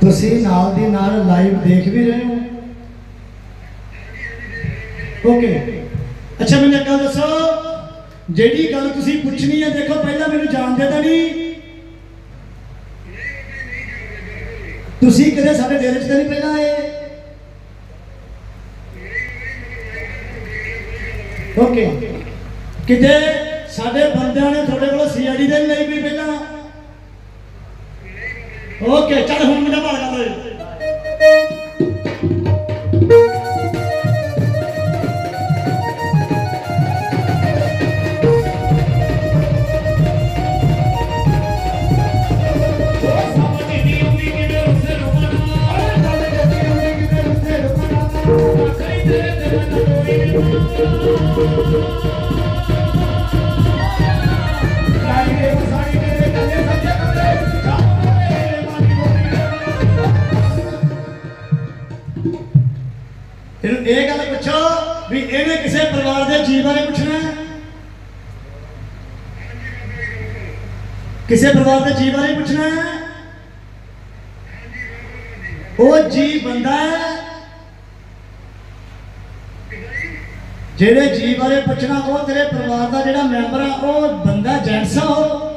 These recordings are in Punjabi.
ਤੁਸੀਂ ਨਾਲ ਦੀ ਨਾਲ ਲਾਈਵ ਦੇਖ ਵੀ ਰਹੇ ਹੋ। ਓਕੇ ਅੱਛਾ, ਮੈਨੂੰ ਇੱਕ ਗੱਲ ਦੱਸੋ। ਜਿਹੜੀ ਗੱਲ ਤੁਸੀਂ ਪੁੱਛਣੀ ਹੈ ਦੇਖੋ, ਪਹਿਲਾਂ ਮੈਨੂੰ ਜਾਣਦੇ ਤਾਂ ਨਹੀਂ। ਤੁਸੀਂ ਕਦੇ ਸਾਡੇ ਡੇਰੇ 'ਚ ਤਾਂ ਨਹੀਂ ਪਹਿਲਾਂ ਆਏ? ਓਕੇ ਕਿਤੇ ਸਾਡੇ ਬੰਦਿਆਂ ਨੇ ਤੁਹਾਡੇ ਕੋਲ ਸੀਆਈਡੀ ਦੇ ਲਈ ਵੀ ਪਹਿਲਾਂ? ਓਕੇ ਚੱਲ ਹੁਣ ਇਹਨੂੰ ਇਹ ਗੱਲ ਪੁੱਛੋ ਵੀ ਇਹਨੇ ਕਿਸੇ ਪਰਿਵਾਰ ਦੇ ਜੀ ਬਾਰੇ ਪੁੱਛਣਾ ਹੈ? ਕਿਸੇ ਪਰਿਵਾਰ ਦੇ ਜੀ ਬਾਰੇ ਪੁੱਛਣਾ ਹੈ ਉਹ ਜੀ ਬੰਦਾ ਹੈ ਜਿਹੜੇ ਜੀ ਬਾਰੇ ਪੁੱਛਣਾ, ਉਹ ਤੇਰੇ ਪਰਿਵਾਰ ਦਾ ਜਿਹੜਾ ਮੈਂਬਰ ਆ, ਉਹ ਬੰਦਾ ਜੈਂਟਸ ਆ ਉਹ।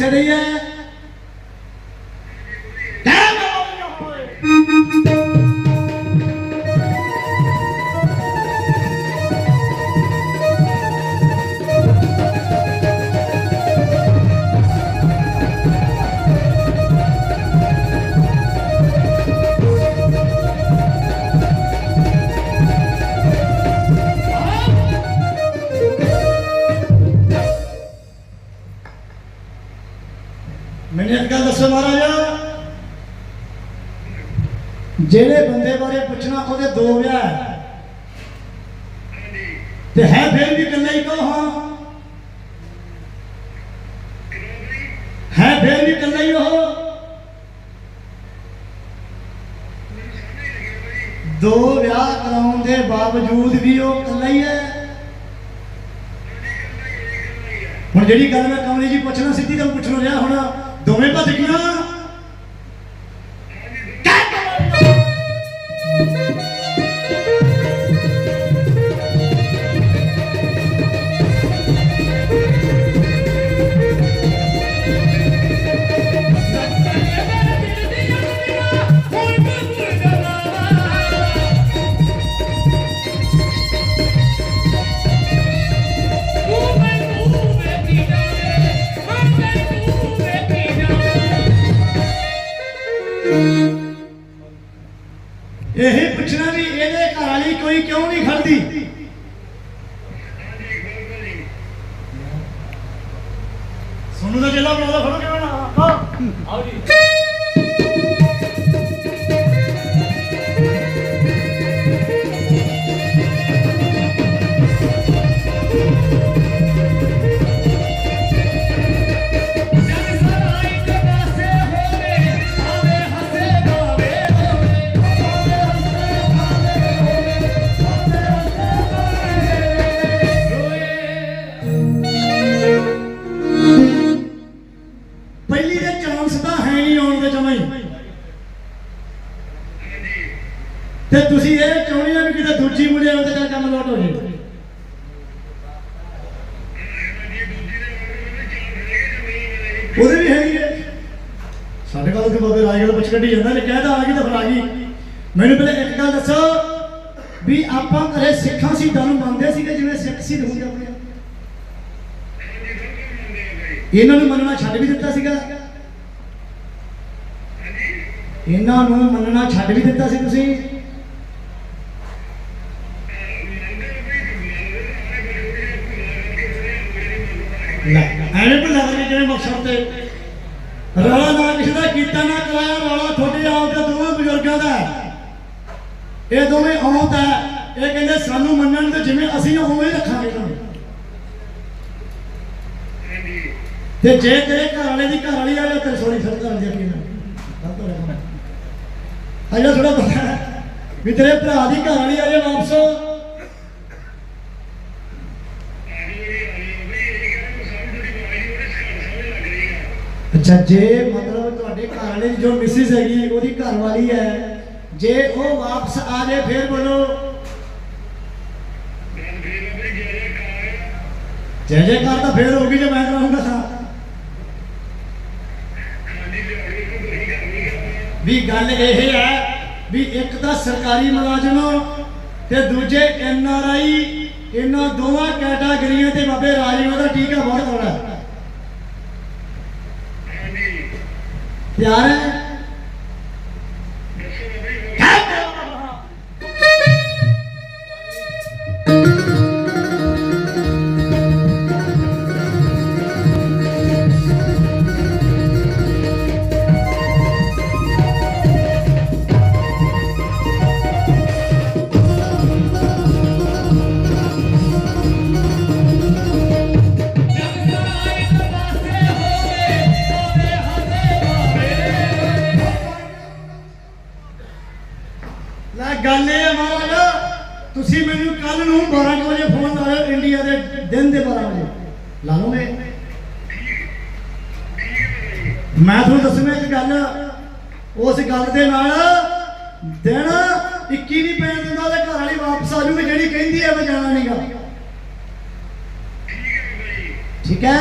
ਬਾਰੇ ਜਿਹੜੇ ਬੰਦੇ ਬਾਰੇ ਪੁੱਛਣਾ ਉਹਦੇ ਦੋ ਵਿਆਹ ਹੈ। ਤੇ ਹੈ ਫਿਰ ਵੀ ਇਕੱਲਾ ਹੀ ਕੋ ਹਾਂ? ਹੈ ਫਿਰ ਵੀ ਇਕੱਲਾ ਹੀ ਉਹ? ਦੋ ਵਿਆਹ ਕਰਾਉਣ ਦੇ ਬਾਵਜੂਦ ਵੀ ਉਹ ਇਕੱਲਾ ਹੀ ਹੈ। ਹੁਣ ਜਿਹੜੀ ਗੱਲ ਮੈਂ ਕਮਲੀ ਜੀ ਪੁੱਛਣਾ, ਸਿੱਧੀ ਤਾਂ ਪੁੱਛਣੋਂ ਰਿਹਾ ਹੁਣ ਦੋਵੇਂ ਭੱਜ ਗਈਆਂ? ਕੱਢੀ ਜਾਂਦਾ ਨੇ ਕਹਿਦਾ ਆ ਗਈ ਤਾਂ ਫਿਰ ਆ ਗਈ। ਮੈਨੂੰ ਪਹਿਲੇ ਇੱਕ ਗੱਲ ਦੱਸੋ ਵੀ ਆਪਾਂ ਘਰੇ ਸਿੱਖਾਂ ਸੀ ਨੂੰ ਮੰਨਦੇ ਸੀਗੇ ਜਿਵੇਂ ਸਿੱਖ ਸੀ ਹੁੰਦੇ ਆਪਣੇ। ਇਹਨਾਂ ਨੂੰ ਮੰਨਣਾ ਛੱਡ ਵੀ ਦਿੱਤਾ ਸੀਗਾ। ਇਹਨਾਂ ਨੂੰ ਮੰਨਣਾ ਛੱਡ ਵੀ ਦਿੱਤਾ ਸੀ ਤੁਸੀਂ। ਲੈ, ਐਵੇਂ ਭੁੱਲਾ ਕਰਕੇ ਮਕਸਦ ਤੇ। ਰੌਲਾ ਨਾ ਕਿਸੇ ਦਾ ਕੀਤਾ ਨਾ ਕਰਾਇਆ, ਰੌਲਾ ਤੁਹਾਡੇ ਆਪ ਦਾ ਦੋਵੇਂ ਬਜ਼ੁਰਗਾਂ ਦਾ। ਇਹ ਦੋਵੇਂ ਔਂਤ ਹੈ ਇਹ ਕਹਿੰਦੇ ਸਾਨੂੰ ਮੰਨਣ ਤੇ ਜਿਵੇਂ ਅਸੀਂ ਉਵੇਂ ਰੱਖਾਂਗੇ ਤੁਹਾਨੂੰ। ਤੇ ਜੇ ਤੇਰੇ ਘਰ ਵਾਲੇ ਦੀ ਘਰ ਵਾਲੀ ਆ, ਜਾ ਤੇ ਸੋਣੀ ਫਿਰ ਘਰ ਜਾ ਕੇ ਨਾ ਅਜਾ ਥੋੜਾ ਪਤਾ ਵੀ ਤੇਰੇ ਭਰਾ ਦੀ ਘਰ ਵਾਲੀ ਆ ਵਾਪਸ ਅੱਛਾ ਜੇ ਮਤਲਬ ਤੁਹਾਡੇ ਘਰ ਵਾਲੇ ਦੀ ਜੋ ਮਿਸਿਸ ਹੈਗੀ, ਉਹਦੀ ਘਰ ਵਾਲੀ ਹੈ। ਜੇ ਉਹ ਵਾਪਸ ਆ ਜਾਏ, ਫਿਰ ਬੋਲੋ। ਜੈ ਜੈਕਾਰ ਤਾਂ ਫੇਰ ਹੋਗੀ ਜੇ ਮੈਂ ਕਰਾਉਂਗਾ ਵੀ ਗੱਲ ਇਹ ਹੈ ਵੀ ਇੱਕ ਤਾਂ ਸਰਕਾਰੀ ਮੁਲਾਜ਼ਮ ਤੇ ਦੂਜੇ ਐਨ ਆਰ ਆਈ, ਇਹਨਾਂ ਦੋਵਾਂ ਕੈਟਾਗਰੀਆਂ ਤੇ ਬਾਬੇ ਰਾਜੀਆਂ ਦਾ ਟੀਕਾ ਬਹੁਤ ਹੋਣਾ। ਹੈ ਤਿਆਰ ਤੁਸੀਂ ਮੈਨੂੰ ਕੱਲ ਨੂੰ 12 ਕੁ ਵਜੇ ਫੋਨ ਲਾਇਓ ਇੰਡੀਆ ਦੇ ਦਿਨ ਦੇ 12 ਵਜੇ। ਲਾ ਲਓਗੇ ਮੈਂ ਤੁਹਾਨੂੰ ਦੱਸਣਾ ਇੱਕ ਗੱਲ, ਉਸ ਗੱਲ ਦੇ ਨਾਲ ਦਿਨ 21 ਨਹੀਂ ਪੈਣ ਦਿੰਦਾ ਉਹਦੇ ਘਰ ਵਾਲੀ ਵਾਪਸ ਆ ਜੂਗੀ, ਜਿਹੜੀ ਕਹਿੰਦੀ ਹੈ ਮੈਂ ਜਾਣਾ ਨਹੀਂਗਾ ਠੀਕ ਹੈ?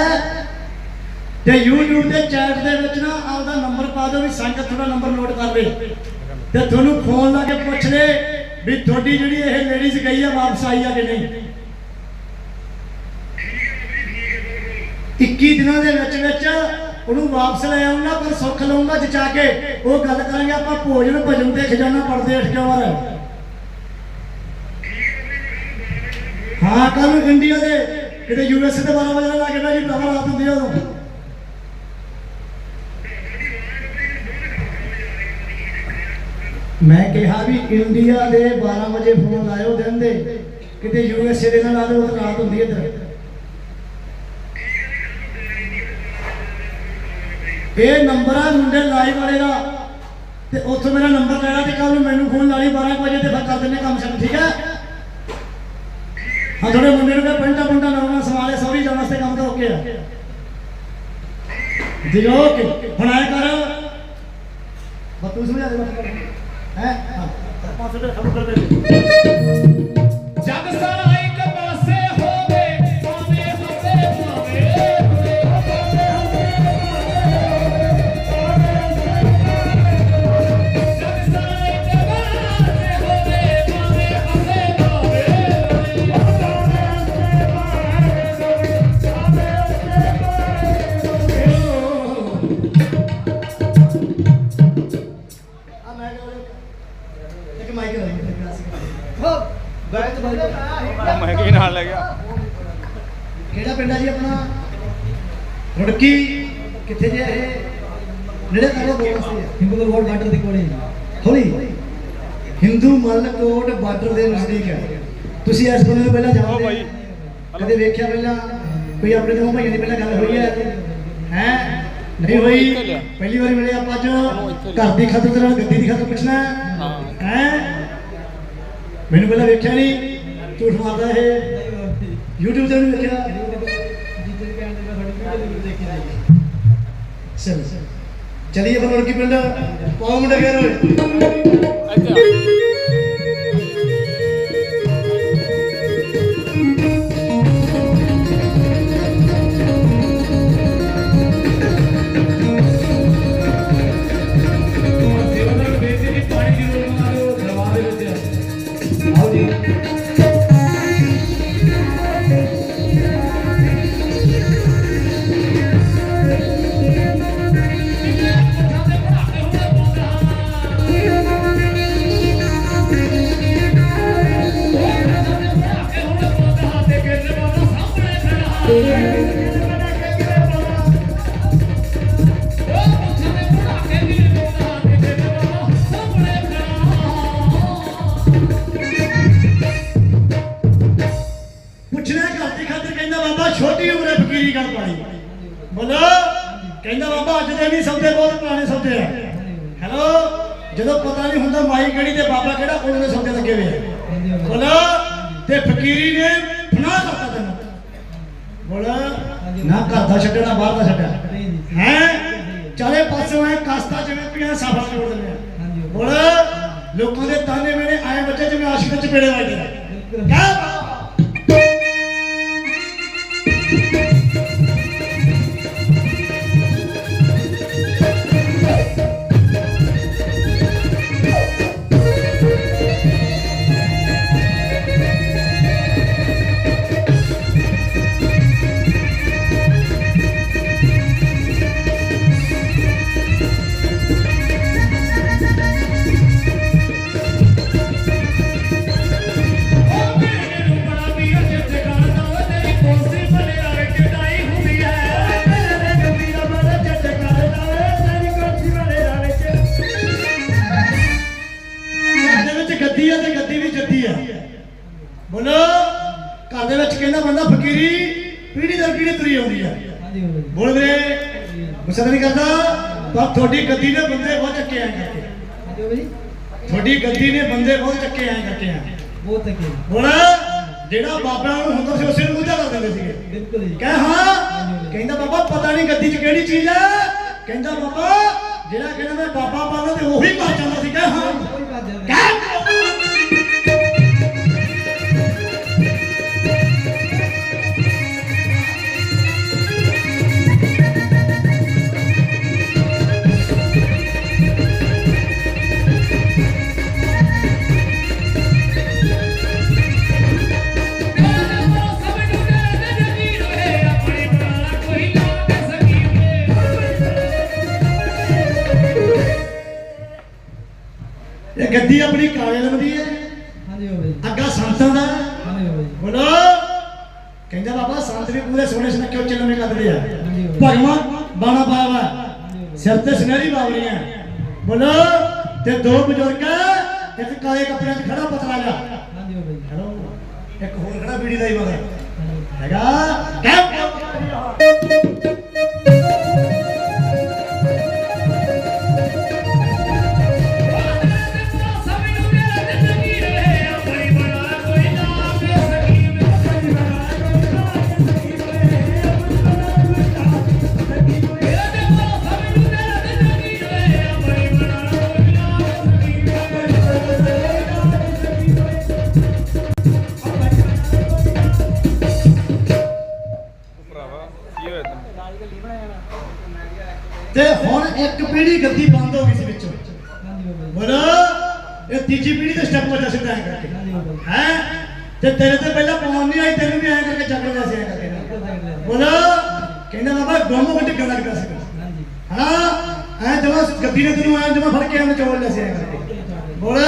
ਤੇ YouTube ਦੇ ਚੈਟ ਦੇ ਵਿੱਚ ਨਾ ਆਪਦਾ ਨੰਬਰ ਪਾ ਦਿਓ ਵੀ ਸੰਗਤ ਤੁਹਾਡਾ ਨੰਬਰ ਨੋਟ ਕਰ ਲੇ ਤੇ ਤੁਹਾਨੂੰ ਫੋਨ ਲਾ ਕੇ ਪੁੱਛ ਲੈ। ਵੀ ਤੁਹਾਡੀ ਜਿਹੜੀ ਇਹ ਲੇਡੀਜ਼ ਗਈ ਆ, ਵਾਪਸ ਆਈ ਆ ਕਿ ਨਹੀਂ? 21 ਦਿਨਾਂ ਦੇ ਵਿੱਚ ਵਿੱਚ ਉਹਨੂੰ ਵਾਪਸ ਲੈ ਆਉਣਾ, ਪਰ ਸੁੱਖ ਲਊਂਗਾ ਜਚਾ ਕੇ ਉਹ ਗੱਲ ਕਰਾਂਗੇ, ਆਪਾਂ ਭੋਜਨ ਭਜਨ ਤੇ ਖਜ਼ਾਨਾ ਪੜਦੇ ਅਠਕਿਆਵਰ ਹਾਂ ਕੱਲ ਇੰਡੀਆ ਦੇ ਕਿਤੇ ਯੂਐਸ ਦੇ 12 ਵਜੇ ਲਾ ਕੇ ਨਾ ਜੀ ਨਵਰ ਰਾਤ ਹੁੰਦੀ ਆ ਉਦੋਂ। ਮੈਂ ਕਿਹਾ ਵੀ ਇੰਡੀਆ ਦੇ 12 ਵਜੇ ਫੋਨ ਲਾਇਓ ਦਿਨ ਦੇ ਕਿਤੇ ਯੂਐਸਏ ਦੇ ਨਾਲ ਆਦੇ ਉਹ ਰਾਤ ਹੁੰਦੀ ਇੱਧਰ। ਇਹ ਨੰਬਰ ਆ ਮੁੰਡੇ ਲਾਈਵ ਵਾਲੇ ਦਾ, ਤੇ ਉੱਥੋਂ ਮੇਰਾ ਨੰਬਰ ਲੈਣਾ ਤੇ ਕੱਲ ਨੂੰ ਮੈਨੂੰ ਫੋਨ ਲਾ ਲਈ 12 ਵਜੇ ਤੇ ਫਿਰ ਕਰ ਦਿੰਦੇ ਕੰਮ ਸ਼ੁਰੂ, ਠੀਕ ਹੈ? ਹਾਂ ਥੋੜੇ ਮੁੰਡੇ ਨੂੰ ਕਹ ਪੈਂਟਾ ਪੁੰਟਾ ਲਾਉਣਾ, ਸਵਾਲੇ ਸੌਰੀ ਜਾਣ ਵਾਸਤੇ ਕੰਮ ਤਾਂ ਓਕੇ ਆ। ਜੀ ਓਕੇ ਹੁਣ ਆਏ ਕਰ। ਬਤੂ ਸਮਝਾ ਦੇ ਬਸ ਪਾਸੇ ਤੇ ਖਬਰ ਕਰ ਦੇ ਜਗ ਗੱਦੀ ਹੈ? ਮੈਨੂੰ ਪਹਿਲਾਂ ਵੇਖਿਆ ਨਹੀਂ, ਝੂਠ ਮਾਰਦਾ ਇਹ। YouTube ਤੇ ਨਹੀਂ ਵੇਖਿਆ। ਚਲ ਚਲਿਏ ਫਿਰ ਲੜਕੀ ਪਿੰਡ? ਪਾਉ ਮੁੰਡੇ ਫੇਰ ਓਏ ਅੱਛਾ। ਗੱਲ ਪਾਣੀ ਬੋਲੋ ਕਹਿੰਦਾ ਬਾਬਾ ਅੱਜ ਦੇ ਨਹੀਂ ਸੌਦੇ ਬਹੁਤ ਪੁਰਾਣੇ ਸੌਦੇ ਆ। ਹੈਲੋ? ਜਦੋਂ ਪਤਾ ਨਹੀਂ ਹੁੰਦਾ ਮਾਈ ਕਿਹੜੀ ਤੇ ਬਾਬਾ ਕਿਹੜਾ ਉਹਨਾਂ ਦੇ ਸੌਦੇ ਲੱਗੇ ਹੋਏ ਆ। ਬੋਲੋ ਤੇ ਫਕੀਰੀ ਨੇ ਫਨਾ ਕਰਤਾ ਤੈਨੂੰ। ਬੋਲ ਨਾ ਘਰ ਦਾ ਛੱਡਣਾ ਬਾਹਰ ਦਾ ਛੱਡਿਆ ਹੈ? ਚਾਰੇ ਪਾਸੋਂ ਐ ਕਸਤਾ ਜਿਵੇਂ ਪੀਣਾ ਸਾਫਾ ਜੋੜ ਦਿੰਦੇ ਆ। ਬੋਲ ਲੋਕਾਂ ਦੇ ਤਾਨੇ ਮੇਰੇ ਆਏ ਬੱਚੇ ਜਿਵੇਂ ਆਸ਼ਿਕ ਚ ਪੇੜੇ ਵੱਜਦੇ ਕਹਿ ਤੁਹਾਡੀ ਗੱਦੀ ਨੇ ਬੰਦੇ ਬਹੁਤ ਚੱਕੇ ਆਂ ਕਰਕੇ। ਤੁਹਾਡੀ ਗੱਦੀ ਨੇ ਬੰਦੇ ਬਹੁਤ ਚੱਕੇ ਆਂ ਕਰਕੇ ਆ ਬਹੁਤ ਤੱਕੇ ਬੋਲ ਜਿਹੜਾ ਬਾਬਿਆਂ ਨੂੰ ਹੁੰਦਾ ਸੀ ਉਸੇ ਨੂੰ ਮੁੱਝਾ ਕਰ ਦਿੰਦੇ ਸੀਗੇ। ਬਿਲਕੁਲ ਜੀ। ਕਹਿ ਹਾਂ ਕਹਿੰਦਾ ਬਾਬਾ ਪਤਾ ਨਹੀਂ ਗੱਦੀ 'ਚ ਕਿਹੜੀ ਚੀਜ਼ ਹੈ। ਕਹਿੰਦਾ ਬਾਬਾ ਜਿਹੜਾ ਕਹਿੰਦਾ ਮੈਂ ਬਾਬਾ ਬਣਨਾ ਤੇ ਉਹੀ ਕਹ ਜਾਂਦਾ ਸੀ। ਕਹਿ ਹਾਂ। ਕਹਿ। ਤੇ ਤੇ ਤੇਰੇ ਤੇ ਪਹਿਲਾਂ ਪਾਉਣ ਨਹੀਂ ਆਈ ਤੈਨੂੰ ਵੀ ਐਂ ਕਰਕੇ ਚੱਕ ਲਿਆ ਸੀ ਐਂ ਕਰਕੇ। ਬੋਲੋ। ਕਹਿੰਦਾ ਬਾਬਾ ਗੁੰਮ ਵੱਟ ਗੱਲਾਂ ਕਰਦਾ ਸੀ। ਹਾਂਜੀ। ਹਾਂ ਐ ਜਮਾ ਗੱਦੀ ਨੇ ਤੈਨੂੰ ਐ ਜਮਾ ਫੜ ਕੇ ਐਂ ਚੋੜ ਲਿਆ ਸੀ ਐਂ ਕਰਕੇ। ਬੋਲ।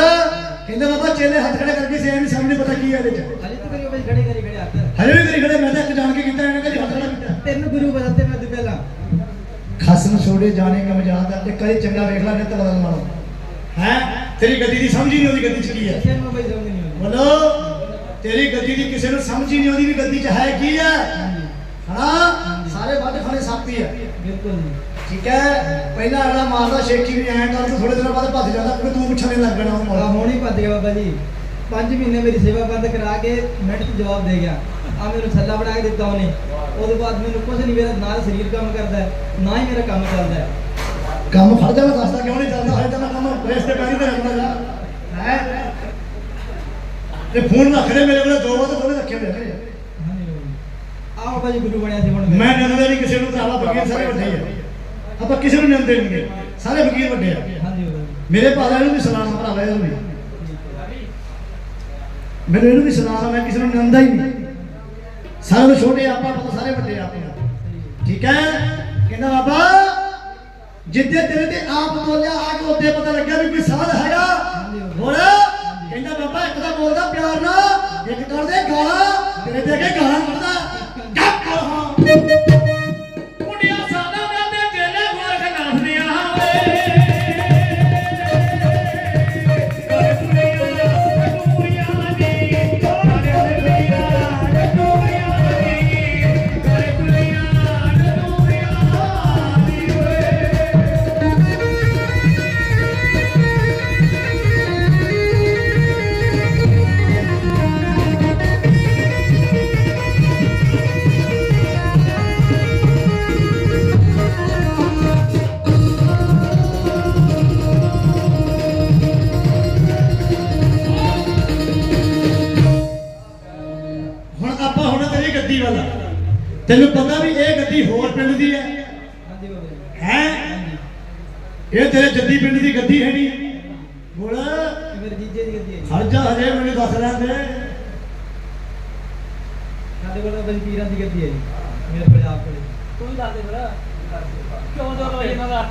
ਕਹਿੰਦਾ ਬਾਬਾ ਚੇਲੇ ਹੱਥ ਖੜੇ ਕਰਕੇ ਸੀ ਐਂ ਨਹੀਂ ਸਾਹਮਣੇ ਪਤਾ ਕੀ ਹੈ ਇਹਦੇ ਚ। ਹਲੇ ਜੀ ਖੜੇ ਕਰੀ ਖੜੇ ਹੱਥ। ਹਜੇ ਵੀ ਤੇਰੇ ਖੜੇ ਮੈਂ ਤਾਂ ਇੱਕ ਜਾਣ ਕੇ ਕੀਤਾ ਇਹਨੇ ਕਦੀ ਹੱਥ ਖੜਾ ਕੀਤਾ। ਤਿੰਨ ਗੁਰੂ ਬਦਲਤੇ ਮੈਂ ਤੇ ਪਹਿਲਾਂ। ਖਸਮ ਛੋੜੇ ਜਾਣੇ ਕਾ ਮਜਾਦ ਹੈ ਇੱਕ ਵਾਰੀ ਚੰਗਾ ਵੇਖ ਲੈ ਨਹੀਂ ਤਾਂ ਬਦਲ ਮਾਰੋ। ਹੈ? ਤੇਰੀ ਗੱਦੀ ਦੀ ਸਮਝ ਹੀ ਨਹੀਂ ਆਉਂਦੀ ਗੱਦੀ ਚ ਕੀ ਹੈ। ਨੂੰ ਸਮਝ ਬੋਲੋ। ਤੇਰੀ ਗੱਦੀ ਦੀ ਕਿਸੇ ਨੂੰ ਸਮਝ ਹੀ ਨਹੀਂ ਆਉਂਦੀ ਵੀ ਗੱਦੀ 'ਚ ਹੈ ਕੀ ਹੈ। ਹਾਂਜੀ ਹਾਂ ਸਾਰੇ ਵੱਢ ਖਾਣੇ ਸਾਪੀ ਹੈ। ਬਿਲਕੁਲ ਠੀਕ ਹੈ? ਪਹਿਲਾਂ ਅਗਲਾ ਮਾਰਦਾ ਸ਼ੇਖੀ ਵੀ ਐਂ ਕਰ ਤੂੰ ਥੋੜੇ ਦਿਨਾਂ ਬਾਅਦ ਭੱਜ ਜਾਂਦਾ ਕਿਉਂਕਿ ਤੂੰ ਪੁੱਛਣ ਨਹੀਂ ਲੱਗਣਾ ਆ ਉਹਨੂੰ ਹੁਣ ਹੀ ਭੱਜ ਗਿਆ ਬਾਬਾ ਜੀ। 5 ਮਹੀਨੇ ਮੇਰੀ ਸੇਵਾ ਬੰਦ ਕਰਾ ਕੇ ਮਿੰਟ 'ਚ ਜਵਾਬ ਦੇ ਗਿਆ। ਆ ਮੈਨੂੰ ਛੱਲਾ ਬਣਾ ਕੇ ਦਿੱਤਾ ਉਹਨੇ। ਉਹਦੇ ਬਾਅਦ ਮੈਨੂੰ ਕੁਝ ਨਹੀਂ ਮੇਰਾ ਨਾਲ ਸਰੀਰ ਕੰਮ ਕਰਦਾ ਨਾ ਹੀ ਮੇਰਾ ਕੰਮ ਚੱਲਦਾ ਹੈ। ਕੰਮ ਫੜ ਜਾ ਮੈਂ ਦੱਸਦਾ ਕਿਉਂ ਨਹੀਂ ਚੱਲਦਾ? ਹਜੇ ਤਾਂ ਮੈਂ ਕੰਮ ਪ੍ਰੈਸ ਤੇ ਪੈਰੀ ਤੇ ਰੱਖਦਾ ਹੈ? ਤੇ ਫੋਨ ਰੱਖ ਲੈ ਮੇਰੇ ਕੋਲ ਦੋ ਵਾਰ ਦੋਨੇ ਰੱਖੇ ਹੋਏ ਨੇ ਹਾਂਜੀ ਆ ਬਾਬਾ ਜੀ ਗੁਰੂ ਬਣਿਆ ਸੀ ਹੁਣ। ਮੈਂ ਨੰਦਦਾ ਨਹੀਂ ਕਿਸੇ ਨੂੰ ਭਰਾਵਾ ਫਕੀਰ ਸਾਰੇ ਵੱਡੇ ਆ। ਆਪਾਂ ਕਿਸੇ ਨੂੰ ਨੰਦੇ ਨਹੀਂ ਸਾਰੇ ਫਕੀਰ ਵੱਡੇ ਆ। ਮੇਰੇ ਭਾਵੇਂ ਨੂੰ ਵੀ ਸਲਾਮ ਭਰਾਵਾ ਇਹਨੂੰ ਵੀ। ਮੈਨੂੰ ਇਹਨੂੰ ਵੀ ਸਲਾਮ ਆ ਮੈਂ ਕਿਸੇ ਨੂੰ ਨੰਦਾ ਹੀ ਨਹੀਂ। ਸਾਰੇ ਛੋਟੇ ਆਪਾਂ ਪਤਾ ਸਾਰੇ ਵੱਡੇ ਆ ਆਪਣੇ ਠੀਕ ਹੈ? ਕਹਿੰਦਾ ਬਾਬਾ ਜਿੱਦੇ ਤੇਰੇ ਤੇ ਆਪ ਬੋਲਿਆ ਆ ਕੇ ਉੱਤੇ ਪਤਾ ਲੱਗਿਆ ਵੀ ਕੋਈ ਸਾਧ ਹੈਗਾ। ਹੁਣ ਕਹਿੰਦਾ, ਬਾਬਾ, ਇੱਕ ਤਾਂ ਬੋਲਦਾ ਪਿਆਰ ਨਾਲ, ਇੱਕ ਕਰਦੇ ਗਾਲਾਂ ਤੇਰੇ ਤੇ ਅੱਗੇ ਗਾਲਾਂ ਕੱਢਦਾ ਤੈਨੂੰ ਪਤਾ ਵੀ ਇਹ ਗੱਦੀ ਹੋਰ ਪਿੰਡ ਦੀ ਹੈ? ਹੈ? ਇਹ ਤੇਰੇ ਜੱਦੀ ਪਿੰਡ ਦੀ ਗੱਦੀ ਹੈ ਨਹੀਂ? ਬੋਲ। ਮੇਰੇ ਜੀਜੇ ਦੀ ਗੱਡੀ ਹੈ ਜੀ। ਖਰਜਾ ਹਜੇ ਮੈਨੂੰ ਦੱਸ ਲੈਂਦੇ। ਸਾਡੇ ਕੋਲ ਤਾਂ ਬਈ ਪੀਰਾਂ ਦੀ ਗੱਡੀ ਹੈ ਜੀ ਮੇਰੇ ਕੋਲ ਆਪ ਕੋਲ। ਤੂੰ ਹੀ ਦੱਸ ਦੇ ਫਿਰ ਕਿਉਂ ਜੋ ਰੋਈ ਇਹਨਾਂ ਦਾ?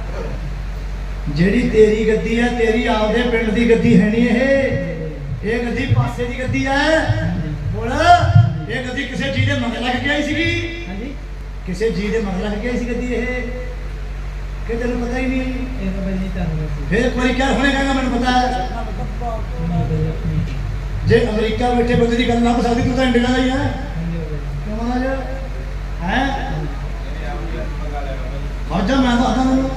ਜਿਹੜੀ ਤੇਰੀ ਗੱਦੀ ਹੈ ਤੇਰੀ ਆਪਦੇ ਪਿੰਡ ਦੀ ਗੱਦੀ ਹੈ ਨਹੀਂ ਇਹ। ਇਹ ਗੱਦੀ ਪਾਸੇ ਦੀ ਗੱਦੀ ਹੈ। ਬੋਲ। ਇਹ ਗੱਦੀ ਕਿਸੇ ਜੀ ਦੇ ਮਗਰ ਲੱਗ ਕੇ ਆਈ ਸੀਗੀ। ਕਿਸੇ ਜੀ ਦੇ ਮਗਰ ਲੱਗ ਆਈ ਸੀ ਗੱਦੀ ਇਹ? ਕਿ ਤੈਨੂੰ ਪਤਾ ਹੀ ਨਹੀਂ? ਇਹ ਤਾਂ ਬਈ ਸੀ ਫੇਰ ਵਾਰੀ ਕਿਆ ਹੁਣੇ ਕਹਾਂਗਾ ਮੈਨੂੰ ਪਤਾ? ਹੈ ਹਾਂਜੀ ਜੇ ਅਮਰੀਕਾ ਬੈਠੇ ਬੰਦੇ ਦੀ ਗੱਲ ਨਾ ਪਸੰਦੀ ਤੂੰ ਤਾਂ ਇੰਡੀਆ ਦਾ ਹੀ ਹੈ ਕਿਉਂ ਮਹਾਰਾਜ? ਹੈ? ਖਰਜਾ ਮੈਂ ਦੱਸਦਾ ਮੈਨੂੰ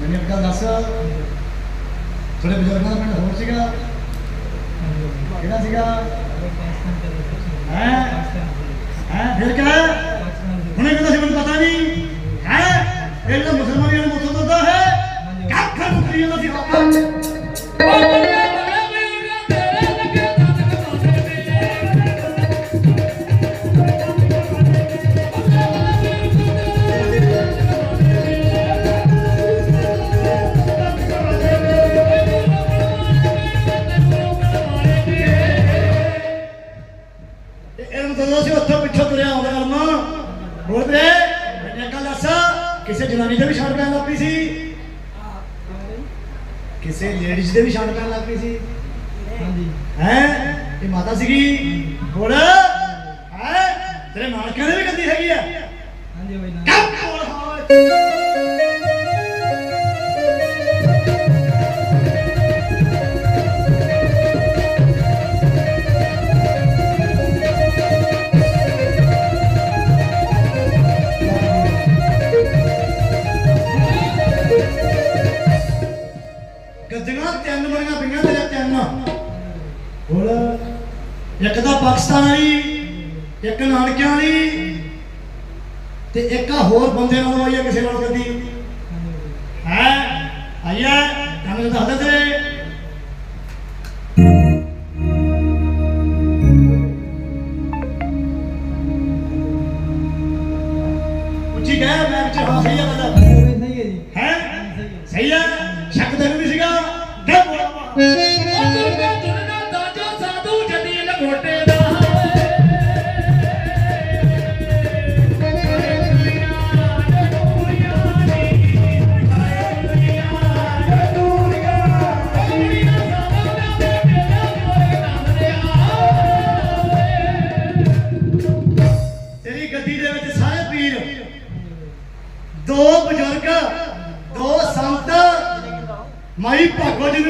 ਮੈਨੂੰ ਇੱਕ ਗੱਲ ਦੱਸ। ਥੋੜੇ ਬਜ਼ੁਰਗਾਂ ਦਾ ਪਿੰਡ ਹੋਰ ਸੀਗਾ? ਕਿਹੜਾ ਸੀਗਾ? ਹੈਂ? ਹੈ ਫਿਰ ਕਿਆ ਜਨਾਨੀ ਦੇ ਵੀ ਛੱਡ ਪੈਣ ਲੱਗ ਪਈ ਸੀ? ਕਿਸੇ ਲੇਡੀਜ਼ ਦੇ ਵੀ ਛੱਡ ਪੈਣ ਲੱਗ ਪਈ ਸੀ? ਹਾਂਜੀ। ਹੈ? ਇਹ ਮਾਤਾ ਸੀਗੀ? ਬੋਲ। ਹੈ? ਤੇਰੇ ਮਾਲਕਾਂ ਦੇ ਵੀ ਗੱਦੀ ਹੈਗੀ ਆ। ਹਾਂਜੀ ਬਾਈ ਨਾ ਕੰਮ ਬੋਲ ਹਾਂ ਪਾਕਿਸਤਾਨ ਇੱਕ ਨਾਨਕਿਆਂ ਵਾਲੀ ਤੇ ਇੱਕ ਹੋਰ ਬੰਦੇ ਨਾਲ ਆਈ ਆ ਕਿਸੇ ਨਾਲ ਗੱਦੀ ਹੈ? ਆਈਆ ਕੰਮ ਤਾਂ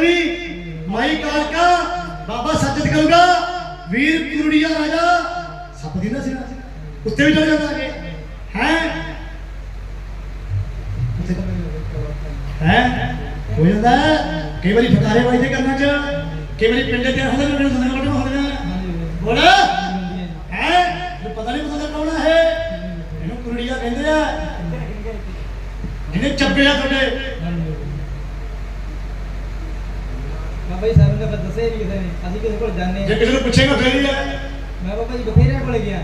ਭਾਗੋ ਮਾਈ ਕਾਲਕਾ ਬਾਬਾ ਸੱਜਦ ਕਰੂਗਾ ਵੀਰ ਕੁਰੜੀਆ ਰਾਜਾ, ਸੱਪ ਦੀ ਨਾ ਸਿਰਾ ਉੱਤੇ ਵੀ ਚੜ ਜਾਂਦਾ ਅੱਗੇ। ਹੈ? ਹੈ? ਹੋ ਜਾਂਦਾ ਕਈ ਵਾਰੀ ਫਕਾਰੇ ਵਾਜਦੇ ਕਰਨਾ ਚ, ਕਈ ਵਾਰੀ ਪਿੰਡੇ ਤੇ ਹੁੰਦਾ ਨਾ ਪਿੰਡ ਸੰਦਰ ਵੱਡੇ ਹੁੰਦੇ ਬੋਲ। ਹੈ? ਤੈਨੂੰ ਪਤਾ ਨਹੀਂ ਪਤਾ ਕੌਣ ਹੈ ਇਹਨੂੰ ਕੁਰੜੀਆ ਕਹਿੰਦੇ ਆ। ਜਿਹਨੇ ਚੱਬੇ ਤੁਹਾਡੇ। ਬਾਬਾ ਜੀ ਸਾਨੂੰ ਤਾਂ ਫਿਰ ਦੱਸਿਆ ਨਹੀਂ ਕਿਸੇ ਨੇ ਅਸੀਂ ਕਿਸੇ ਕੋਲ ਜਾਂਦੇ ਜੇ ਹਾਂ ਕਿਸੇ ਨੂੰ ਪੁੱਛੇਗਾ ਫੇਰ ਹੀ ਹੈ ਮੈਂ ਬਾਬਾ ਜੀ ਬਥੇਰਿਆਂ ਕੋਲ ਗਿਆ।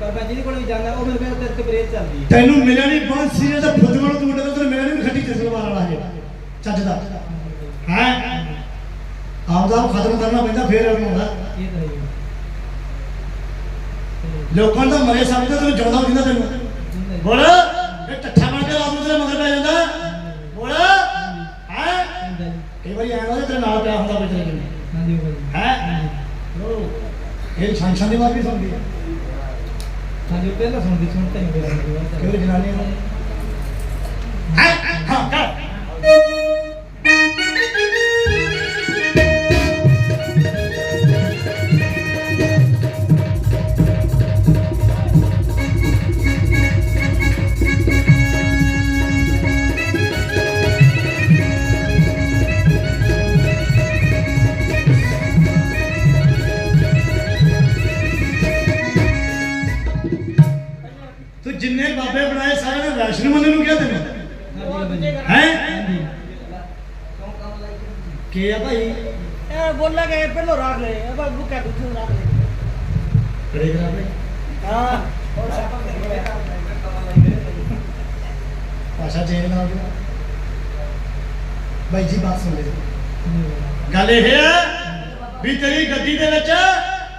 ਪਰ ਮੈਂ ਜਿਹਦੇ ਕੋਲ ਵੀ ਜਾਂਦਾ ਉਹ ਮੈਨੂੰ ਕਹਿੰਦਾ ਤੇਰੇ ਤੇ ਪ੍ਰੇਤ ਚੱਲਦੀ ਹੈ। ਤੈਨੂੰ ਮਿਲਿਆ ਨਹੀਂ ਬਾਂਸੀ ਦਾ ਫੁੱਦਗਲ ਤੂੰ ਮੁੰਡੇ ਤੈਨੂੰ ਮਿਲਿਆ ਨਹੀਂ ਖੱਟੀ ਤਸਲਵਾਰ ਵਾਲਾ ਹਜੇ ਚੱਜ ਦਾ। ਹੈ? ਆਪਦਾ ਆਪ ਖਤਮ ਕਰਨਾ ਪੈਂਦਾ ਫੇਰ ਆਉਂਦਾ। ਇਹ ਤਾਂ ਹੈ ਜੀ। ਲੋਕਾਂ ਦਾ ਮਰੇ ਸਮਝਦਾ ਤੈਨੂੰ ਜਿਉਂਦਾ ਦਿੰਦਾ ਤੈਨੂੰ। ਬੋਲ ਇਹ ਟੱਠਾ ਬਣ ਕੇ ਰਾਤ ਨੂੰ ਤੇਰੇ ਮਗਰ ਪੈ ਜਾਂਦਾ ਬੋਲ ਹੈ ਜਿੰਦਾ ਜੀ। ਕਈ ਵਾਰੀ ਐਂ ਲੱਗਦਾ ਤੇਰੇ ਨਾਲ ਪਿਆ ਹੁੰਦਾ ਤੇਰੇ ਕੋਲ ਹਾਂਜੀ ਹੈ? ਇਹ ਛਾਂ ਛਾਂ ਦੀ ਬਾਤ ਵੀ ਸੁਣਦੀ ਹੈ ਹਾਂਜੀ ਉਹ ਪਹਿਲਾਂ ਸੁਣਦੀ ਸੁਣ ਤਾਂ ਨਹੀਂ ਕਿਉਂ ਜਨਾਨੀ ਨੂੰ? ਹੈ? ਹਾਂ ਕਰ। ਹਾਂਜੀ ਬਾਬਾ ਜੀ ਹੈ ਹਾਂਜੀ ਕੀ ਆ ਭਾਈ ਇਹ बोलने गए पहले रख ले अब बुक है दूसरे रख ले ਕੜੇ ਕਰਾ ਦੇ हाँ ਭਾਸ਼ਾ ਚੇਂਜ ਨਾ ਹੋ ਜਾਵੇ ਬਾਈ ਜੀ ਬਾਤ ਸੁਣ ਲੈ ਗੱਲ ਇਹ ਹੈ ਵੀ ਤੇਰੀ ਗੱਡੀ ਦੇ ਵਿੱਚ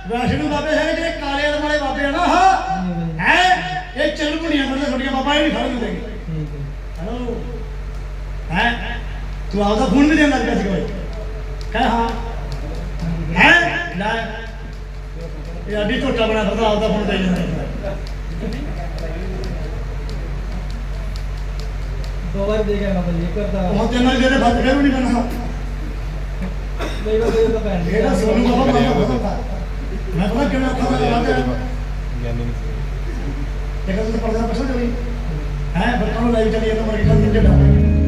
ਵੈਸ਼ਨੂ ਬਾਬੇ ਹੈ ਜਿਹੜੇ ਕਾਲੇ ਰੰਗ ਵਾਲੇ ਬਾਬੇ ਆ ਨਾ ਹਾਂ ਹੈ ਇਹ ਚੱਲ ਗੁਣੀਆਂ ਕਰਦੇ ਛੋਟੀਆਂ ਬਾਬਾ ਇਹ ਨਹੀਂ ਖੜ ਦਿੰਦੇ ਹੈਲੋ ਹੈ ਤੂੰ ਆਪਦਾ ਫੋਨ ਵੀ ਦੇਣ ਲੱਗ ਪਿਆ ਸੀ ਕੋਈ ਹੈ ਹਾਂ ਹੈ ਲੈ ਇਹ ਅੱਡੀ ਝੋਟਾ ਬਣਾ ਫਿਰਦਾ ਆਪਦਾ ਫੋਨ ਦੇ ਜਾਂਦਾ ਦੋ ਵਾਰ ਦੇ ਗਿਆ ਬਾਬਾ ਜੀ ਕਰਦਾ ਉਹ ਤੇ ਨਾਲ ਜਿਹੜੇ ਬੱਤ ਫੇਰ ਨਹੀਂ ਬਣਨਾ ਨਹੀਂ ਬਾਬਾ ਇਹ ਤਾਂ ਪੈਣ ਜਿਹੜਾ ਸੋਨੂ ਬਾਬਾ ਮਾਮਾ ਬੋਲਦਾ ਮੈਂ ਬੜਾ ਕਿਵੇਂ ਅੱਖਾਂ ਦਾ ਲਾਉਂਦਾ ਗਿਆਨੀ ਨਹੀਂ ਦੇਖੋ ਤੁਸੀਂ ਪਰਦਾ ਪਛਾਣ ਲਈ ਹੈ ਬੱਤਾਂ ਨੂੰ ਲਾਈ ਚਲੀ ਜਾਂਦਾ ਮਰ ਗਿਆ ਜਿੰਦੇ ਡਾਲੇ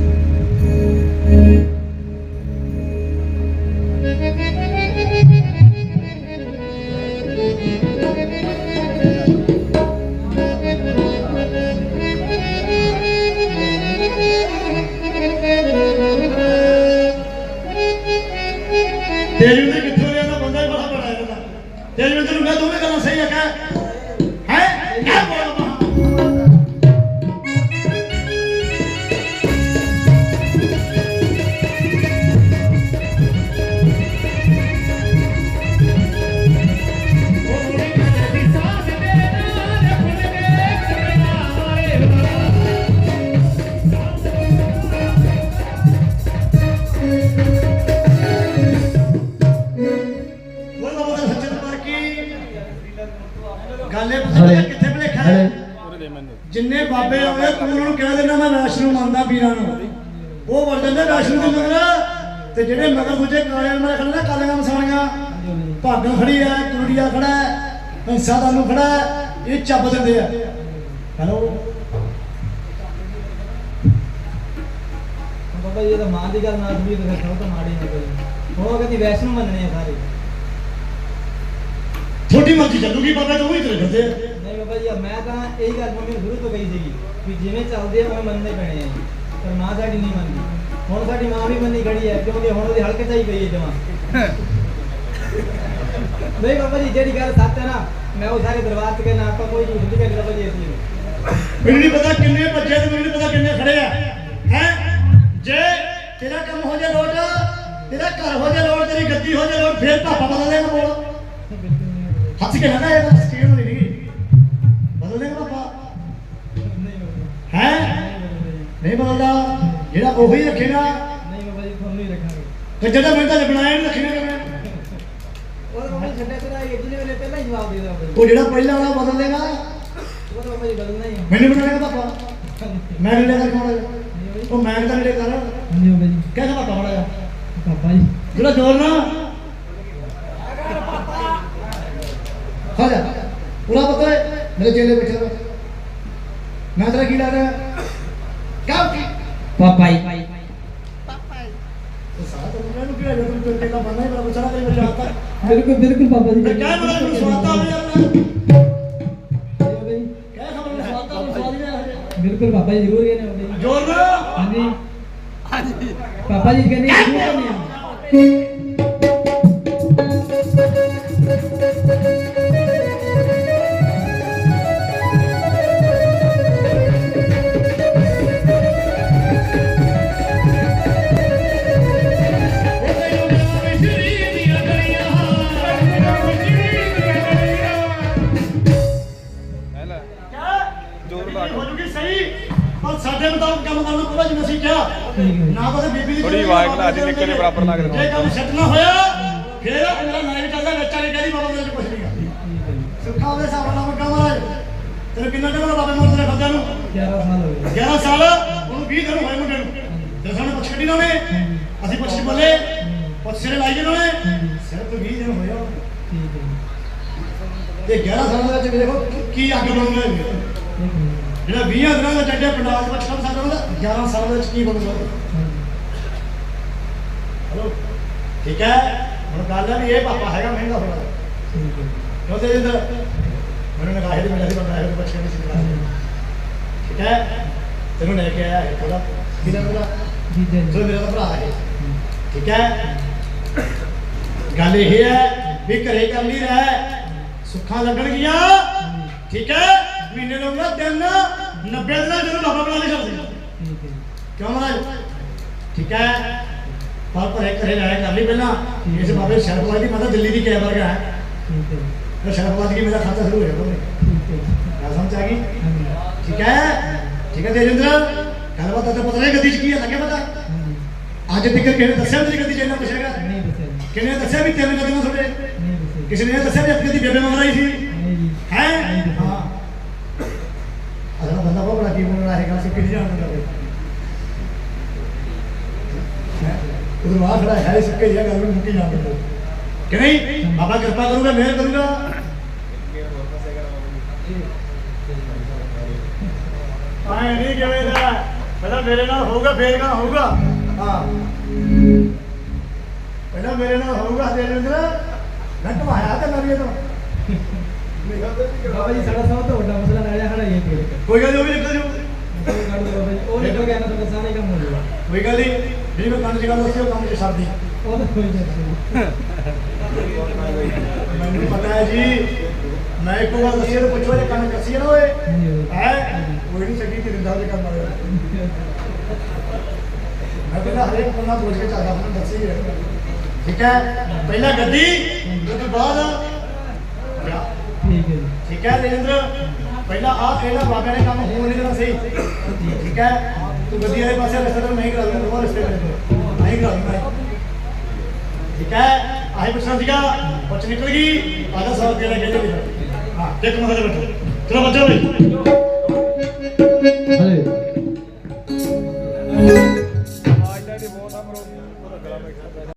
ਪੀਰਾਂ ਨੂੰ। ਉਹ ਵੜ ਜਾਂਦੇ ਵੈਸ਼ਨੂ ਦੇ ਮਗਰ ਤੇ ਜਿਹੜੇ ਮਗਰ ਦੂਜੇ ਕਾਲੇ ਮਗਰ ਖੜੇ ਨਾ ਕਾਲੀਆਂ ਮਸਾਣੀਆਂ। ਭਾਗਾਂ ਖੜੀ ਆ ਕੁੜੀਆ ਖੜਾ ਹੰਸਾ ਦਾ ਨੂੰ ਖੜਾ ਇਹ ਚੱਬ ਦਿੰਦੇ ਆ। ਹੈਲੋ? ਬਾਬਾ ਇਹ ਤਾਂ ਮਾਂ ਦੀ ਗੱਲ ਨਾਲ ਵੀ ਤਾਂ ਸਭ ਤੋਂ ਮਾੜੀ ਨਹੀਂ ਕੋਈ ਉਹ ਕਹਿੰਦੀ ਵੈਸ਼ਨੂ ਮੰਨਣੇ ਆ ਸਾਰੇ। ਛੋਟੀ ਮਰਜ਼ੀ ਚੱਲੂਗੀ ਬਾਬਾ ਤੂੰ ਹੀ ਤੇਰੇ ਫਿਰਦੇ ਆ। ਨਹੀਂ ਬਾਬਾ ਜੀ ਮੈਂ ਤਾਂ ਇਹੀ ਗੱਲ ਮੰਮੀ ਨੂੰ ਸ਼ੁਰੂ ਤੋਂ ਕਹੀ ਸੀਗੀ ਵੀ ਜਿਵੇਂ ਚੱਲਦੇ ਆ ਉਵੇਂ ਮੰਨਣੇ ਪੈਣੇ ਆ। ਪਰ ਮਾਂ ਸਾਡੀ ਨਹੀਂ ਮੰਨਦੀ। ਹੁਣ ਸਾਡੀ ਮਾਂ ਵੀ ਮੰਨੀ ਖੜੀ ਹੈ, ਕਿਉਂਕਿ ਹੁਣ ਉਹਦੀ ਹਲਕ ਚਾਈ ਪਈ ਹੈ ਜਮਾ। ਨਹੀਂ ਬਾਬਾ ਜੀ, ਜਿਹੜੀ ਗੱਲ ਸੱਚ ਹੈ ਨਾ, ਮੈਂ ਉਹ ਸਾਰੇ ਦਰਬਾਰ ਤੇ ਕਹਿੰਦਾ, ਆਪਾਂ ਕੋਈ ਝੂਠ ਨਹੀਂ ਕਹਿੰਦੇ ਬਾਬਾ ਜੀ, ਅਸੀਂ ਮੈਨੂੰ ਨਹੀਂ ਪਤਾ ਕਿੰਨੇ ਬੱਚੇ ਤੇ ਮੈਨੂੰ ਨਹੀਂ ਪਤਾ ਕਿੰਨੇ ਖੜੇ ਆ। ਹੈ? ਜੇ ਤੇਰਾ ਕੰਮ ਹੋ ਜਾ ਲੋਟ, ਤੇਰਾ ਘਰ ਹੋ ਜਾ ਲੋਟ, ਤੇਰੀ ਗੱਦੀ ਹੋ ਜਾ ਲੋਟ, ਫੇਰ ਪਾਪਾ ਬਦਲ ਦੇਗਾ ਬੋਲ। ਹੱਥ ਕੇ ਨਾ ਉਹੀ ਰੱਖੇਗਾ ਨਹੀਂ ਬਾਬਾ ਜੀ ਤੁਹਾਨੂੰ ਹੀ ਰੱਖਾਂਗੇ। ਤੇ ਜਿਹੜਾ ਮੈਂ ਤਾਂ ਬਣਾਇਆ ਨਹੀਂ ਕਿਵੇਂ? ਉਹ ਤਾਂ ਬਾਬਾ ਜੀ ਛੱਡਿਆ ਤੇ ਰਾਈ ਜਿਹਨੇ ਵੇਲੇ ਪਹਿਲਾਂ ਹੀ ਜਵਾਬ ਦੇ ਜੀ। ਉਹ ਜਿਹੜਾ ਪਹਿਲਾਂ ਵਾਲਾ ਬਦਲ ਦੇਗਾ। ਉਹ ਤਾਂ ਬਾਬਾ ਜੀ ਬਦਲਣਾ ਹੀ ਮੈਨੂੰ ਬਣਾਏਗਾ ਪਾਪਾ ਮੈਂ ਕੋਣ ਨਹੀਂ ਬਾਬਾ ਜੀ। ਉਹ ਮੈਂ ਤਾਂ ਨੇੜੇ ਕਰ ਹਾਂਜੀ ਬਾਬਾ ਜੀ। ਕਹਿ ਪਾਪਾ ਬੜਾ ਜਾ ਪਾਪਾ ਜੀ। ਜਿਹੜਾ ਜ਼ੋਰ ਨਾ। ਹੋ ਜਾ। ਪੂਰਾ ਪਤਾ ਹੈ ਮੇਰੇ ਚੇਲੇ ਬੈਠੇ ਨੇ ਮੈਂ ਤੇਰਾ ਕੀ ਲੱਗਦਾ ਕਿਆ ਪਾਪਾ ਜੀ ਤਾਂ ਕਿਹਾ ਜਦੋਂ ਤੂੰ ਟੇਕਾ ਬੰਨਾ ਹੀ ਬੜਾ ਬਚਣਾ ਕਰੀ ਹੱਥ ਤੱਕ ਬਿਲਕੁਲ ਬਿਲਕੁਲ ਪਾਪਾ ਜੀ। ਤੇ ਕਹਿ ਬੜਾ ਮੈਨੂੰ ਸਵਾਤਾ ਹੋਵੇ ਯਾਰ ਬਾਬਾ ਕਹਿ ਖਬਰ ਨੂੰ ਸਵਾਤਾ ਨੂੰ ਸਵਾਦ ਨਹੀਂ ਆਇਆ ਬਿਲਕੁਲ ਪਾਪਾ ਜੀ ਜ਼ਰੂਰ ਗਏ ਨੇ ਬਾਬਾ ਜੀ ਜ਼ੋਰ। ਨਾ ਹਾਂਜੀ। ਹਾਂਜੀ। ਪਾਪਾ ਜੀ ਕਹਿੰਦੇ ਜ਼ਰੂਰ ਕਰਨੇ ਆ। ਕੰਮ ਕਰਨਾ ਪਊਗਾ ਜਿਵੇਂ ਅਸੀਂ ਕਿਹਾ ਨਾ ਤਾਂ ਬੀਬੀ ਦੀ ਥੋੜ੍ਹੀ ਆਵਾਜ਼ ਘਟਾ ਦੀ, ਨਿੱਕੇ ਜਿਹੇ ਬਰਾਬਰ ਲਾ ਕੇ ਦਿਖਾਓ। ਜੇ ਕੰਮ ਸੈੱਟ ਨਾ ਹੋਇਆ ਫਿਰ ਮੇਰਾ ਲਾਈਵ ਚੱਲਦਾ ਵਿੱਚ ਵਾਲੇ ਕਹਿੰਦੀ ਬਾਬਾ ਮੇਰੇ ਕੁਝ ਨਹੀਂ ਗਾ ਸੁੱਖਾ ਉਹਦੇ ਹਿਸਾਬ ਨਾਲ ਕੰਮ ਮਹਾਰਾਜ ਤੇਰੇ ਕਿੰਨਾ ਟਾਈਮ ਬਾਬੇ ਮੋਰ ਤੇਰੇ ਖੱਦਿਆਂ ਨੂੰ? 11 ਸਾਲ ਹੋ ਗਏ। 11 ਸਾਲ ਉਹਨੂੰ 20 ਦਿਨ ਹੋਏ ਮੁੰਡੇ ਨੂੰ। ਤੇ ਸਾਨੂੰ ਪੁੱਛ ਕੱਢੀ ਨਾ ਉਹਨੇ ਅਸੀਂ ਪੁੱਛ ਬੋਲੇ। ਪੁੱਛ ਸਿਰੇ ਲਾਈ ਜਨ ਉਹਨੇ ਸਿਰਫ 20 ਦਿਨ ਹੋਇਆ ਠੀਕ ਹੈ ਤੇ 11 ਸਾਲਾਂ ਦੇ ਵਿੱਚ ਦੇਖੋ ਕੀ- ਅੱਗ ਬਣੂਗਾ ਇਹ। ਜੀ। ਜਿਹੜਾ 20 ਦਿਨਾਂ ਦਾ ਚੱਡੇ ਪੰਡਾਲ ਦੇ ਵਿੱਚ ਕੰਮ ਸਾਡਾ ਹੁੰਦਾ 11 ਸਾਲਾਂ ਦੇ ਵਿੱਚ ਕੀ ਬਣੂਗਾ? ਹਲੋ ਠੀਕ ਹੈ? ਹੁਣ ਗੱਲ ਹੈ ਵੀ ਇਹ ਪਾਪਾ ਹੈਗਾ ਮਹਿੰਗਾ ਹੋਣਾ। ਠੀਕ ਹੈ ਕਿਉਂਕਿ ਇਹਦਾ ਮੈਨੂੰ ਨਗਾਹੇ ਦੇ ਮਿਲਿਆ ਸੀ ਬੰਦਾ ਇਹ ਬੱਚੇ ਨਹੀਂ ਸੀ ਨਗਾਹੇ ਠੀਕ ਹੈ? ਤੈਨੂੰ ਲੈ ਕੇ ਆਇਆ ਹੈ ਥੋੜਾ ਕਿਹਦਾ ਮੇਰਾ ਜੀ ਜੀ ਜੋ ਮੇਰਾ ਤਾਂ ਭਰਾ ਹੈ ਠੀਕ ਹੈ? ਗੱਲ ਇਹ ਹੈ ਵੀ ਘਰੇ ਕਰ ਲਈ ਰਹਿ ਸੁੱਖਾਂ ਲੱਗਣਗੀਆਂ। ਠੀਕ ਹੈ? ਮਹੀਨੇ ਨੂੰ ਨਾ ਦਿਨ 90 ਦਿਨਾਂ ਜਦੋਂ ਬਾਬਾ ਬਣਾ ਲਈ ਸਕਦੇ ਹੈ। ਕਿਉਂ ਮਹਾਰਾਜ? ਠੀਕ ਹੈ। ਪਰ ਘਰੇ ਘਰੇ ਰਹਿ ਕਰ ਲਈ ਪਹਿਲਾਂ। ਇਸ ਬਾਬੇ ਸ਼ਰਫਵਾਦ ਦੀ ਮਤਲਬ ਦਿੱਲੀ ਦੀ ਕੈਬ ਵਰਗਾ ਹੈ। ਠੀਕ ਹੈ ਸ਼ਰਫਵਾਦ ਕੀ ਮੇਰਾ ਖਾਤਾ ਸ਼ੁਰੂ ਹੋ ਜਾਊਗਾ ਠੀਕ ਹੈ ਸਮਝ ਆ ਗਈ? ਠੀਕ ਹੈ। ਠੀਕ ਹੈ ਤੇਜਿੰਦਰ ਗੱਲਬਾਤ ਤਾਂ ਪਤਾ ਨਹੀਂ ਗੱਦੀ ਚ ਕੀ ਹੈ ਲੱਗੇ ਪਤਾ? ਅੱਜ ਤੱਕ ਕਿਸੇ ਨੇ ਦੱਸਿਆ ਤੇਰੀ ਗੱਦੀ ਚ ਇੰਨਾ ਕੁਛ ਹੈਗਾ? ਨਹੀਂ ਦੱਸਿਆ ਕਿਹਨੇ ਦੱਸਿਆ ਵੀ ਤਿੰਨ ਗੱਦੀਆਂ ਤੁਹਾਡੇ? ਨਹੀਂ ਦੱਸਿਆ। ਕਿਸੇ ਨੇ ਦੱਸਿਆ ਵੀ ਆਪਣੀ ਦੀ ਬੇਬੇ ਮੰਗਰਾਈ ਸੀ? ਨਹੀਂ ਜੀ। ਹੈ ਨਹੀਂ ਦੱਸਿਆ। ਹਾਂ ਅਸਲ ਬੰਦਾ ਬਹੁਤ ਬੜਾ ਕੀ ਬੋਲ ਰਿਹਾ ਹੈ ਗੱਲ ਸਿੱਖੀ ਨਹੀਂ ਜਾਣਦਾ ਉਹ ਵਾਹ ਖੜਾ ਹੈ ਸਿੱਕੇ ਇਹ ਗੱਲ ਨੂੰ ਮੁੱਕੀ ਜਾਂਦਾ ਕਿ ਨਹੀਂ? ਬਾਬਾ ਕਿਰਪਾ ਕਰੂਗਾ ਮਿਹਰ ਕਰੂਗਾ। ਆਏ ਨਹੀਂ ਕਿਵੇਂ ਦਾ। ਪਹਿਲਾਂ ਮੇਰੇ ਨਾਲ ਹੋਊਗਾ ਫੇਰ ਨਾਲ ਹੋਊਗਾ। ਹਾਂ। ਪਹਿਲਾਂ ਮੇਰੇ ਨਾਲ ਹੋਊਗਾ ਤੇਜਿੰਦਰ ਮੈਂ ਘਮਾਇਆ ਤੇ ਨਵੀਂ ਤੋਂ ਬਾਬਾ ਜੀ ਸਾਡਾ ਸਭ ਤੋਂ ਵੱਡਾ ਮਸਲਾ ਰਹਿ ਖੜਾ ਇਹ ਪੇੜ ਤੇ ਕੋਈ ਗੱਲ ਨੀ, ਉਹ ਵੀ ਨਿਕਲ ਜੂ ਉਹ ਕੱਢ ਦਿਓ ਬਾਬਾ ਜੀ ਉਹ ਨਿਕਲ ਗਿਆ ਨਾ ਤੁਹਾਡਾ ਸਾਰਾ ਹੀ ਕੰਮ ਹੋ ਜਾਊਗਾ ਕੋਈ ਗੱਲ ਨਹੀਂ ਜਿਹੜੀ ਮੈਂ ਕੰਨ ਚ ਗੱਲ ਦੱਸੀ ਉਹ ਕੰਮ ਚ ਛੱਡਦੀ ਉਹ ਤਾਂ ਕੋਈ ਨਹੀਂ ਮੈਨੂੰ ਪਤਾ ਹੈ ਜੀ ਮੈਂ ਇੱਕੋ ਗੱਲ ਦੱਸੀ ਤੇ ਪੁੱਛੋ ਜੇ ਕੰਨ ਕੱਸੀ ਹੈ ਨਾ ਓਏ। ਹੈ? ਕੋਈ ਨਹੀਂ ਚੱਕੀ ਤੇ ਦਿੰਦਾ ਉਹਦੇ ਕੰਮ ਵਾਲੇ ਮੈਂ ਪਹਿਲਾਂ ਹਰੇਕ ਕੋਨਾ ਪੁੱਛ ਕੇ ਚੱਲਦਾ ਮੈਨੂੰ ਦੱਸੀ ਹੈ ਠੀਕ ਹੈ? ਪਹਿਲਾਂ ਗੱਡੀ ਉਸ ਤੋਂ ਬਾਅਦ। ਠੀਕ ਹੈ ਠੀਕ ਹੈ ਰਜਿੰਦਰ? ਪਹਿਲਾਂ ਆਹ ਕਿਹੜਾ ਬਾਬਿਆਂ ਨੇ ਕੰਮ ਹੋਣ ਨਹੀਂ ਦੇਣਾ ਸਹੀ ਠੀਕ ਹੈ? ਤੂੰ ਗੱਡੀ ਵਾਲੇ ਪਾਸੇ ਰਸਤੇ ਤੋਂ ਨਹੀਂ ਕਰਾ ਦੂੰਗਾ ਰਸਤੇ ਮੇਰੇ ਨਹੀਂ ਕਰਾ ਠੀਕ ਹੈ? ਆਹੀ ਪੁੱਛਣਾ ਸੀਗਾ, ਪੁੱਛ ਨਿਕਲ ਗਈ ਆਦਾ ਸੌ ਰੁਪਏ ਲੈ ਕੇ ਹਾਂ ਇੱਕ ਮਗਰ ਬੈਠੋ। ਚਲੋ, ਬੱਜੋ ਬਈ। ਹਲੇ